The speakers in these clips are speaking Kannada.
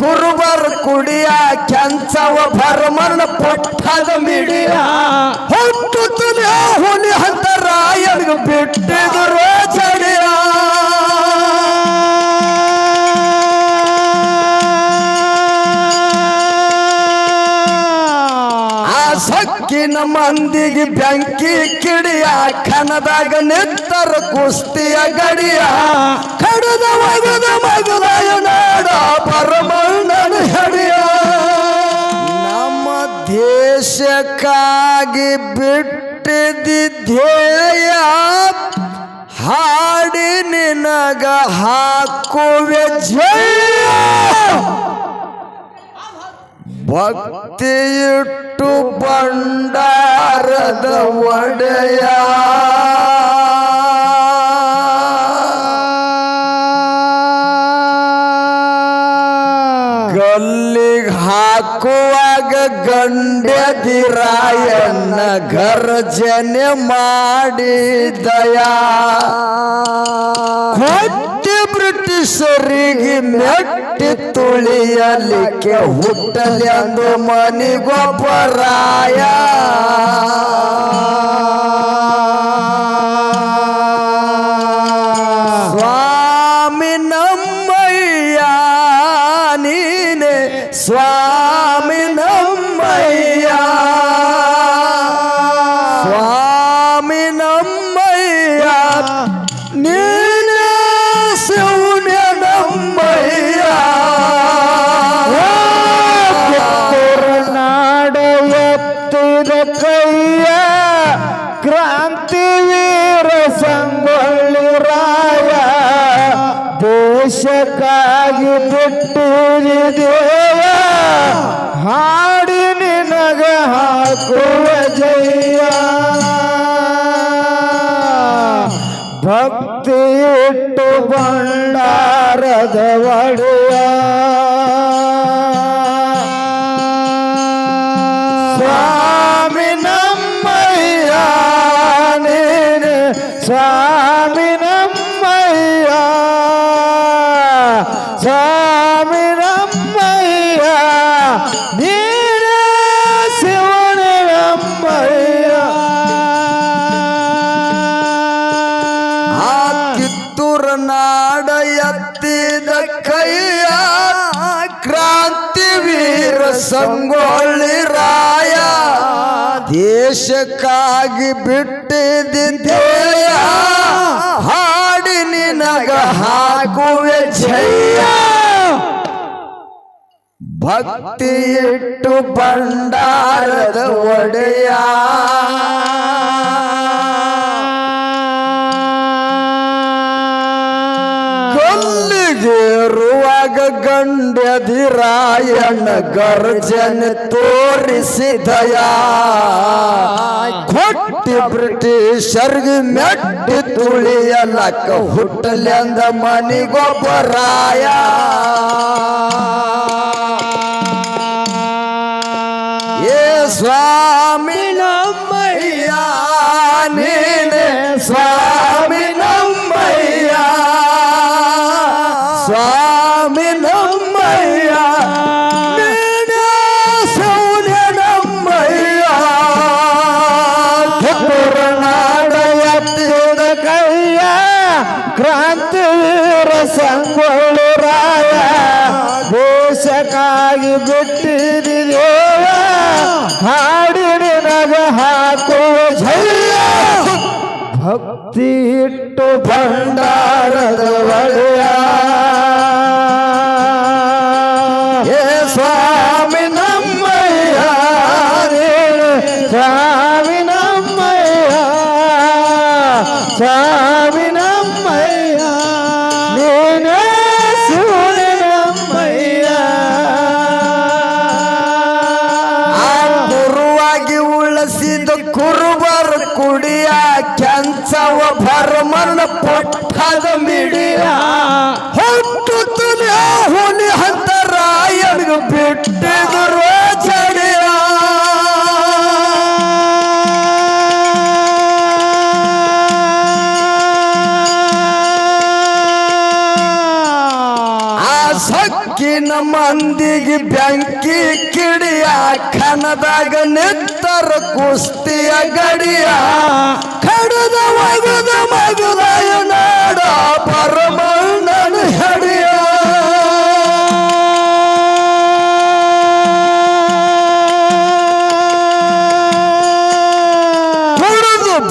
ಕುರುಬರ್ ಕುಡಿಯ ಕೆಂಚವ ಭರಮನ ಪೊಟ್ಟದ ಮಿಡಿಯ. ಸಕ್ಕಿನ ಮಂದಿಗೆ ಬೆಂಕಿ ಕಿಡಿಯ ಕನದಾಗ ನಿತ್ತರ ಕುಸ್ತಿಯ ಗಡಿಯ. ಕಡದ ಮಗದ ಮಗದಾಯ ನಾಡ ಪರಮಣ್ಣನ ಹೆಡಿಯ. ನಮ್ಮ ದೇಶಕ್ಕಾಗಿ ಬಿಟ್ಟಿದ್ದೇಯ ಹಾಡಿ ನಿನಗ ಹಾಕುವೆ ಜಯ ಭಕ್ತಿ ಇಟ್ಟು ಭಂಡಾರದ ಒಡೆಯ. ಗಲ್ಲಿಗೆ ಹಾಕುವಾಗ ಗಂಡದಿರಾಯನ್ನ ಗರ್ಜನೆ ಮಾಡಿದಯಾ. ಬ್ರಿಟಿಷರಿಗೆ ಮೆಟ್ಟಿ ತುಳಿಯಲಿಕ್ಕೆ ಹುಟ್ಟಲಿ ಅಂದು ಮನಿಗೊಬ್ಬರಾಯ. ಎತ್ತಿದ ಕ್ರಾಂತಿವೀರ ಕ್ರಾಂತಿ ವೀರ ಸಂಗೊಳ್ಳಿ ರಾಯ, ದೇಶಕ್ಕಾಗಿ ಬಿಟ್ಟಿದೇವ ಹಾಡಿ ನಿನಗ ಹಾಕುವ ಜಯ. ಭಕ್ತಿ ಇಟ್ಟು ಭಂಡಾರದ ಒಡೆಯ. ಸ್ವಾಮಿ ನಮ್ಮಯ್ಯ ನೀನೆ ಶಿವನ ನಮ್ಮಯ್ಯ ಆ ಕಿತ್ತೂರ ನಾಡ ಎತ್ತಿದ ಕೈಯ ಕ್ರಾಂತಿ ಸಂಗೊಳ್ಳಿ ರಾಯ ದೇಶಕ್ಕಾಗಿ ಬಿಟ್ಟಿದ್ದೇಯ ಹಾಡಿ ನಿನಗ ಹಾಕುವೆ ಜಯ. ಭಕ್ತಿ ಇಟ್ಟು ಭಂಡಾರದ ಒಡೆಯ. ಕೊಲ್ಲಿಗೇರುವಾಗ ಗಂಡ್ಯಧಿರಾಯಣ ಗರ್ಜನೆ ತೋರಿಸಿದಯ. ಕೊಟ್ಟಿ ಬ್ರಿಟಿಷರ್ಗೆ ಮೆಟ್ಟಿ ತುಳಿಯಲಕ್ಕ ಹುಟ್ಟಲೆಂದ ಮನಿಗೊಬ್ಬರಾಯ. ಏ ಸ್ವಾಮಿ ನಮ್ಮಯ್ಯ ನೀನೆ ಸ್ವಾಮಿ ನಮ್ಮಯ್ಯ ಸ್ವಾಮಿ ನಮ್ಮಯ್ಯ ನೀನೆ ಸೌನ್ಯ ನಮ್ಮಯ್ಯ ನಾಡ ಕೈಯ ಕ್ರಾಂತಿ ವೀರ ರಾಯ. ದೇಶಕ್ಕಾಗಿ ಬಿಟ್ಟಿದೇವ ಹಾಡಿ ಹಾಕುವ ಭಕ್ತಿ ಇಟ್ಟು ಭಂಡಾರದ ಪೊಟ್ಟದ ಮಿಡಿಯ ಹೊತ್ತು ತುಲಿಯ ಹುಲಿ ಹಂತರ ಎನಗ ಬಿಟ್ಟಿದ್ರು ಚಡಿಯ ಆ ಸಕ್ಕಿನ ಮಂದಿಗೆ ಬ್ಯಾಂಕಿ ಕಿಡಿಯ ಖನದಾಗ ನಿತ್ತರ ಕುಸ್ತಿಯ ಗಡಿಯ ಕಡದ ಮಗುದ ಮಗುದಾಯ ನಾಡ ಪರಮಣ್ಣನ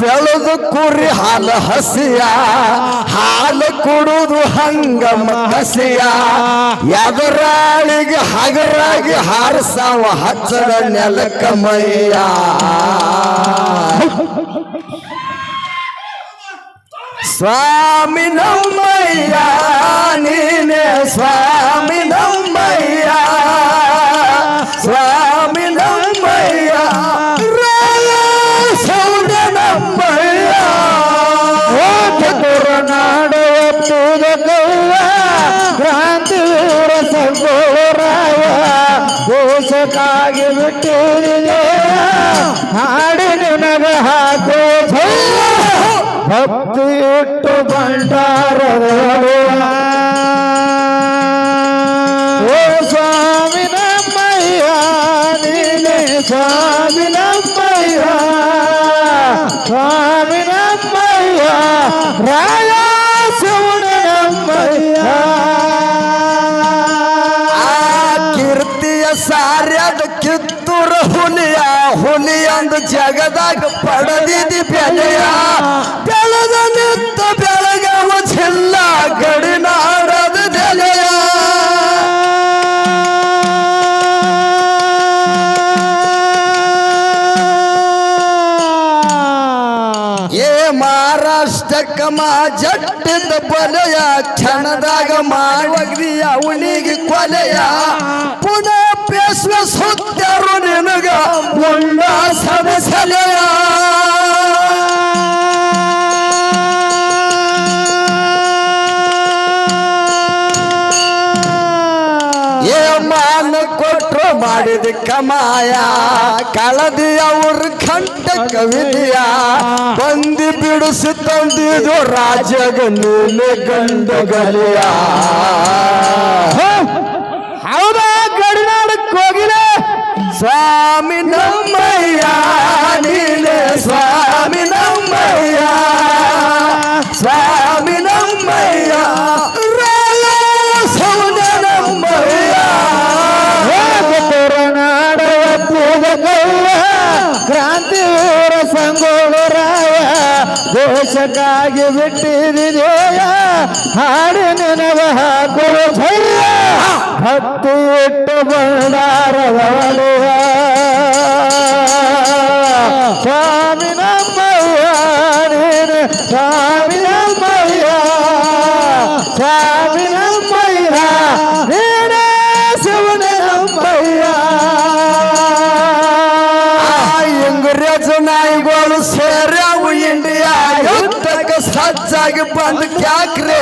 ಬೆಳೆದು ಕುರಿ ಹಾಲು ಹಸಿಯ, ಹಾಲು ಕುಡುದು ಹಂಗ ಹಸಿಯ ಎದುರಾಳಿಗೆ ಹಗರಾಗಿ ಹಾರಸಾವ ಹಚ್ಚದ ನೆಲಕ ಮೈಯ. ಸ್ವಾಮಿ ನಮ್ಮಯ್ಯ, ನೀನೆ ಸ್ವಾಮಿ ನಮ್ಮಯ್ಯ. ದೇಶಕ್ಕಾಗಿ ಬಿಟ್ಟಿದೆ ಹಾಡಿ ನಿನಗ ಹಾಕೋ ಜಯ ಭಕ್ತಿ ಇಟ್ಟು ಭಂಡಾರದ ಓ ಸ್ವಾಮಿ ನಮ್ಮಯ್ಯ ನೀನೆ ಸ್ವಾಮಿ ನಮ್ಮಯ್ಯ ಸ್ವಾಮಿ ನಮ್ಮಯ್ಯ ರಾಯ ಸಾರ್ಯದ ಕಿತ್ತೂರ ಹುಲಿಯ, ಹುಲಿಯಂದು ಜಗದಾಗ ಪಡೆದಿದಿ ಬೆಲೆಯ. ಬೆಳೆದ ನಿತ್ತ ಬೆಳಗವ ಜಿಲ್ಲಾ ಗಡಿನಾಡದ ಬೆಲೆಯ. ಏ ಮಹಾರಾಷ್ಟ್ರಕ್ಕ ಮಾ ಜಟ್ಟಿಂದ ಬಲೆಯ, ಕ್ಷಣದಾಗ ಮಾಡಿಯ ಅವನಿಗೆ ಕೊಲೆಯ. ಪುನಃ ಪೇಶ್ವ ಸುತ್ತರು ನಿನಗ ಮುಂಡ ಸದಸಲೆಯ ಮಾನ ಕೊಟ್ರು ಮಾಡಿದ ಕಮಾಯ ಕಳದಿ ಅವ್ರ ಕಂಠ ಕವಿದೆಯ ಬಂದಿ ಬಿಡಿಸಿ ತಂದಿದು ರಾಜಗ ನೀನೆ ಗಂಡಗಲಿಯ ದೇಶಕ್ಕಾಗಿ ಬಿಟ್ಟಿದೆಯ ಹಾಡಿ ನೆನವ ಹಾಕುವ ಭಯ. ಭಕ್ತಿ ಇಟ್ಟು ಒಡೆಯ ಸ್ವಾಮಿ ನಮ್ಮಯ್ಯ ಸ್ವಾಮಿ जग बंद क्या करे